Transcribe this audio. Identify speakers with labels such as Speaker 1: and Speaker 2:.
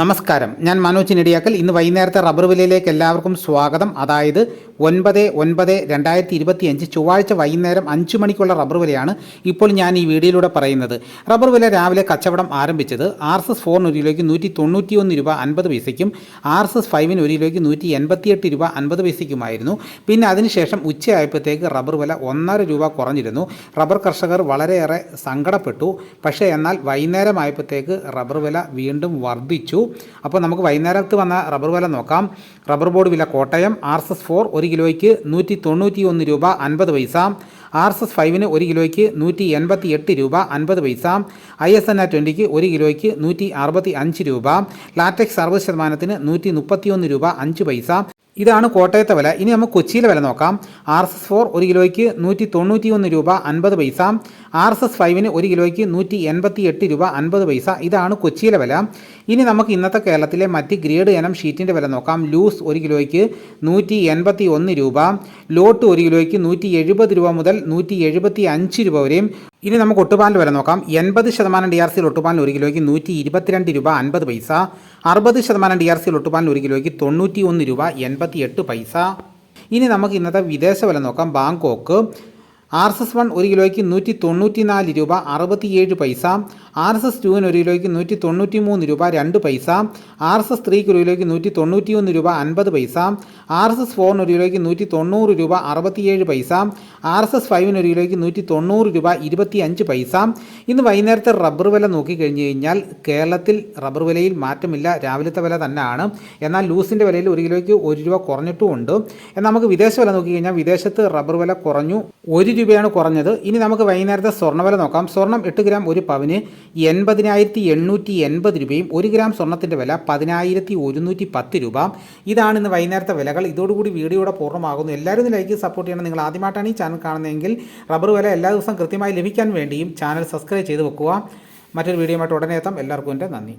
Speaker 1: നമസ്കാരം. ഞാൻ മനോജ് നെടിയാക്കൽ ഇന്ന് വൈകുന്നേരത്തെ റബ്ബർ വിലയിലേക്ക് എല്ലാവർക്കും സ്വാഗതം. അതായത് ഒൻപത് ഒൻപത് രണ്ടായിരത്തി ഇരുപത്തി അഞ്ച് ചൊവ്വാഴ്ച വൈകുന്നേരം അഞ്ച് മണിക്കുള്ള റബ്ബർ വിലയാണ് ഇപ്പോൾ ഞാൻ ഈ വീഡിയോയിലൂടെ പറയുന്നത്. റബ്ബർ വില രാവിലെ കച്ചവടം ആരംഭിച്ചത് ആർ എസ് എസ് ഫോറിന് ഒരു കിലോയ്ക്ക് നൂറ്റി തൊണ്ണൂറ്റി ഒന്ന് രൂപ അൻപത് പൈസയ്ക്കും ആർ എസ് എസ് ഫൈവിന് ഒരു കിലോയ്ക്ക് നൂറ്റി എൺപത്തിയെട്ട് രൂപ അൻപത് പൈസയ്ക്കുമായിരുന്നു. പിന്നെ അതിനുശേഷം ഉച്ചയായപ്പോഴത്തേക്ക് റബ്ബർ വില ഒന്നര രൂപ കുറഞ്ഞിരുന്നു. റബ്ബർ കർഷകർ വളരെയേറെ സങ്കടപ്പെട്ടു. പക്ഷേ എന്നാൽ വൈകുന്നേരമായപ്പോഴത്തേക്ക് റബ്ബർ വില വീണ്ടും വർദ്ധിച്ചു. അപ്പോൾ നമുക്ക് വൈകുന്നേരത്ത് വന്ന റബ്ബർ വില നോക്കാം. റബ്ബർ ബോർഡ് വില Kottayam R S S four ഒരു കിലോയ്ക്ക് നൂറ്റി തൊണ്ണൂറ്റി ഒന്ന് രൂപ അൻപത് പൈസ. ആർ എസ് എസ് ഫൈവിന് ഒരു കിലോയ്ക്ക് നൂറ്റി എൺപത്തി എട്ട് രൂപ അൻപത് പൈസ. ഐ എസ് എൻ ആർ ട്വന്റിക്ക് ഒരു കിലോയ്ക്ക് നൂറ്റി അറുപത്തി അഞ്ച് രൂപ. ലാറ്റക്സ് അറുപത് ശതമാനത്തിന് നൂറ്റി മുപ്പത്തിയൊന്ന് രൂപ അഞ്ച് പൈസ. ഇതാണ് കോട്ടയത്തെ വില. ഇനി നമുക്ക് കൊച്ചിയിലെ വില നോക്കാം. ആർ എസ് എസ് ഫോർ ഒരു കിലോയ്ക്ക് നൂറ്റി തൊണ്ണൂറ്റി ഒന്ന് രൂപ അൻപത് പൈസ. ആർ എസ് എസ് ഫൈവിന് ഒരു കിലോയ്ക്ക് നൂറ്റി എൺപത്തി എട്ട് രൂപ അൻപത് പൈസ. ഇതാണ് കൊച്ചിയിലെ വില. ഇനി നമുക്ക് ഇന്നത്തെ കേരളത്തിലെ മറ്റ് ഗ്രേഡ് ഇനം ഷീറ്റിന്റെ വില നോക്കാം. ലൂസ് ഒരു കിലോയ്ക്ക് നൂറ്റി എൺപത്തി ഒന്ന് രൂപ. ലോട്ട് ഒരു കിലോയ്ക്ക് നൂറ്റി എഴുപത് രൂപ മുതൽ നൂറ്റി എഴുപത്തി അഞ്ച് രൂപ വരെയും. ഇനി നമുക്ക് ഒട്ടുപാലിന്റെ വില നോക്കാം. എൺപത് ശതമാനം ഡി ആർ സിയിൽ ഒട്ടുപാലിന് ഒരു കിലോയ്ക്ക് നൂറ്റി ഇരുപത്തിരണ്ട് രൂപ അൻപത് പൈസ. അറുപത് ശതമാനം ഡി ആർ സിയിൽ ഒട്ടുപാലിന് ഒരു കിലോയ്ക്ക് തൊണ്ണൂറ്റി ഒന്ന് രൂപ എൺപത്തി എട്ട് പൈസ. ഇനി നമുക്ക് ഇന്നത്തെ വിദേശ വില നോക്കാം. Bangkok. R S S one ഒരു കിലോയ്ക്ക് നൂറ്റി തൊണ്ണൂറ്റി നാല് രൂപ അറുപത്തിയേഴ് പൈസ. ആർ എസ് എസ് ടുവിന് ഒരു കിലോയ്ക്ക് നൂറ്റി തൊണ്ണൂറ്റി മൂന്ന് രൂപ രണ്ട് പൈസ ആർ എസ് എസ് ത്രീക്ക് ഒരു കിലോയ്ക്ക് നൂറ്റി തൊണ്ണൂറ്റി ഒന്ന് രൂപ അൻപത് പൈസ ആർ എസ് എസ് ഫോറിന് ഒരു കിലോയ്ക്ക് നൂറ്റി തൊണ്ണൂറ് രൂപ അറുപത്തിയേഴ് പൈസ ആർ എസ് എസ് ഫൈവിന് ഒരു കിലോയ്ക്ക് നൂറ്റി തൊണ്ണൂറ് രൂപ ഇരുപത്തി അഞ്ച് പൈസ. ഇന്ന് വൈകുന്നേരത്തെ റബ്ബർ വില നോക്കിക്കഴിഞ്ഞ് കഴിഞ്ഞാൽ കേരളത്തിൽ റബ്ബർ വിലയിൽ മാറ്റമില്ല രാവിലത്തെ വില തന്നെയാണ്. എന്നാൽ ലൂസിന്റെ വിലയിൽ ഒരു കിലോയ്ക്ക് ഒരു രൂപ കുറഞ്ഞിട്ടുമുണ്ട്. എന്നാൽ നമുക്ക് വിദേശ വില നോക്കിക്കഴിഞ്ഞാൽ വിദേശത്ത് റബ്ബർ വില കുറഞ്ഞു ഒരു രൂപയാണ് കുറഞ്ഞത്. ഇനി നമുക്ക് വൈകുന്നേരത്തെ സ്വർണവില നോക്കാം. സ്വർണം എട്ട് ഗ്രാം ഒരു പവന് എൺപതിനായിരത്തി എണ്ണൂറ്റി എൺപത് രൂപയും ഒരു ഗ്രാം സ്വർണത്തിന്റെ വില പതിനായിരത്തി ഒരുന്നൂറ്റി പത്ത് രൂപ. ഇതാണ് ഇന്ന് വൈകുന്നേരത്തെ വിലകൾ. ഇതോടുകൂടി വീഡിയോയുടെ പൂർണമാകുന്നു. എല്ലാവരും ലൈക്ക് സപ്പോർട്ട് ചെയ്യണം. നിങ്ങൾ ആദ്യമായിട്ടാണ് ഈ ചാനൽ കാണുന്നതെങ്കിൽ റബ്ബർ വില എല്ലാ ദിവസവും കൃത്യമായി ലഭിക്കാൻ വേണ്ടിയും ചാനൽ സബ്സ്ക്രൈബ് ചെയ്ത് വെക്കുക. മറ്റൊരു വീഡിയോയുമായിട്ട് ഉടനെ എത്താം. എല്ലാവർക്കും എന്റെ നന്ദി.